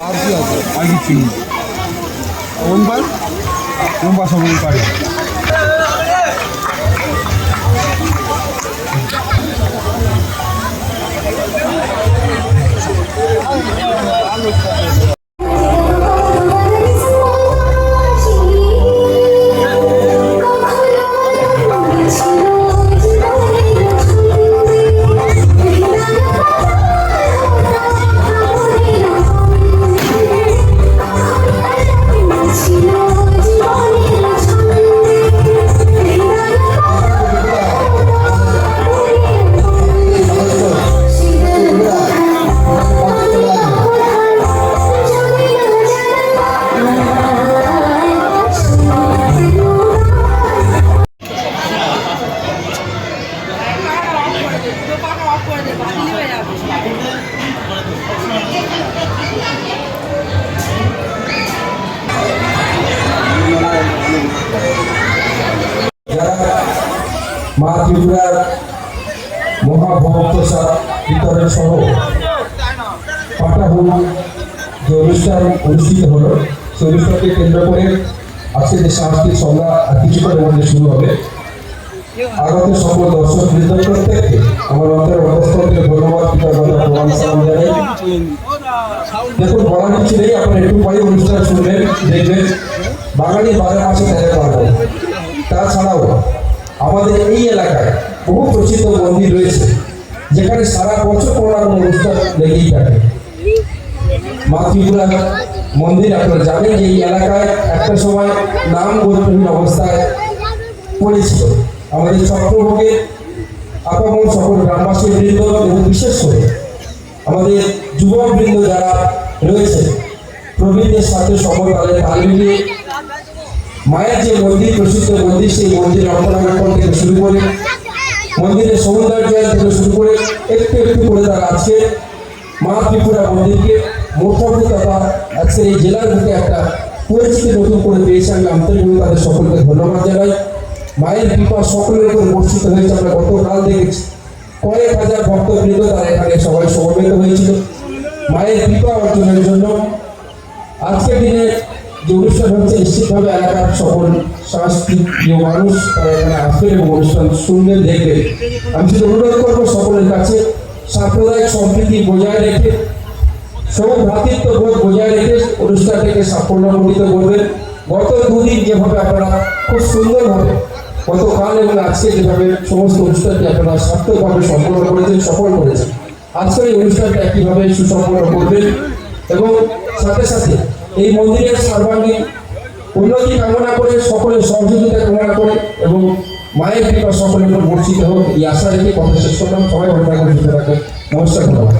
আর কি আছে আর কিছু নেই ওনবার লম্বা সময় পারে? যারা মা ত্রিপুরার মহাভক্ত বিতরণ সহ পাটাহুল যে অনুষ্ঠান অনুষ্ঠিত হলো, সেই অনুষ্ঠানকে কেন্দ্র করে আজকে যে সাংস্কৃতিক সন্ধ্যা আর কিছুক্ষণের মধ্যে শুরু হবে, আগত সকল দর্শক বৃন্দ প্রত্যেককে আমার অন্তরের অবস্থান থেকে ধন্যবাদ জানাই। দেখুন, বলার কিছু নেই, আপনারা একটু পরে অনুষ্ঠান শুনবেন, দেখবেন। বাঙালি বারো মাসে তেরো পার্বণ তাছাড়াও আমাদের এই এলাকায় বহু প্রসিদ্ধ মন্দির রয়েছে, যেখানে সারা বছর কোনো কোনো অনুষ্ঠান লেগেই থাকে। মা ত্রিপুরা মন্দির, আপনারা জানেন যে এই এলাকায় একটা সময় নাম গরিবহীন অবস্থায় পড়েছিল। আমাদের চক্রভোগে আপামন সকল গ্রামবাসী বৃন্দ এবং বিশেষ করে আমাদের যুবক বৃন্দ যারা রয়েছে, প্রবীণদের সাথে সমকালে তাল মিলিয়ে মায়ের যে মন্দির, প্রসিদ্ধ মন্দির, সেই মন্দির রক্ষণাবেক্ষণ থেকে শুরু করে মন্দিরের সৌন্দর্যায়ন থেকে শুরু করে, একটু একটু করে তারা আজকে মা ত্রিপুরা মন্দিরকে মোটামুটি তথা আজকের এই জেলার বুকে একটা পরিচিতি নতুন করে পেয়েছে আমি আন্তরিকভাবে তাদের সকলকে ধন্যবাদ জানাই। মায়ের কৃপা সকলের উপর বর্ষিত হয়েছে, আমরা গতকাল দেখেছি। কয়েক হাজার ভক্তবৃন্দ তারা এখানে সবাই সমবেত হয়েছিল মায়ের কৃপা অর্জনের জন্য আজকের দিনে যে অনুষ্ঠান হচ্ছে নিশ্চিতভাবে এলাকার সকল সাংস্কৃতিক মানুষ তারা এখানে এবং অনুষ্ঠান শুনবেন দেখবেন। আমি শুধু অনুরোধ করব সকলের কাছে সাম্প্রদায়িক সম্প্রীতি বজায় রেখে সব ভ্রাতৃত্ব বোধ বজায় রেখে অনুষ্ঠানটাকে সাফল্যমণ্ডিত করবেন। গত দুদিন যেভাবে আপনারা খুব সুন্দরভাবে গতকাল এবং আজকে যেভাবে সমস্ত অনুষ্ঠানটি আপনারা সার্থকভাবে সম্পন্ন করেছেন, সফল করেছেন, আজকের এই অনুষ্ঠানটা একইভাবে সুসম্পন্ন করবেন এবং সাথে সাথে এই মন্দিরের সর্বাঙ্গীন উন্নতি কামনা করে সকলের সহযোগিতা কামনা করে এবং মায়ের কৃপা সকলের উপর বর্ষিত হোক, এই আশা রেখে কথা শেষ করলাম। সবাই ঘটনা করে নমস্কার, ধন্যবাদ।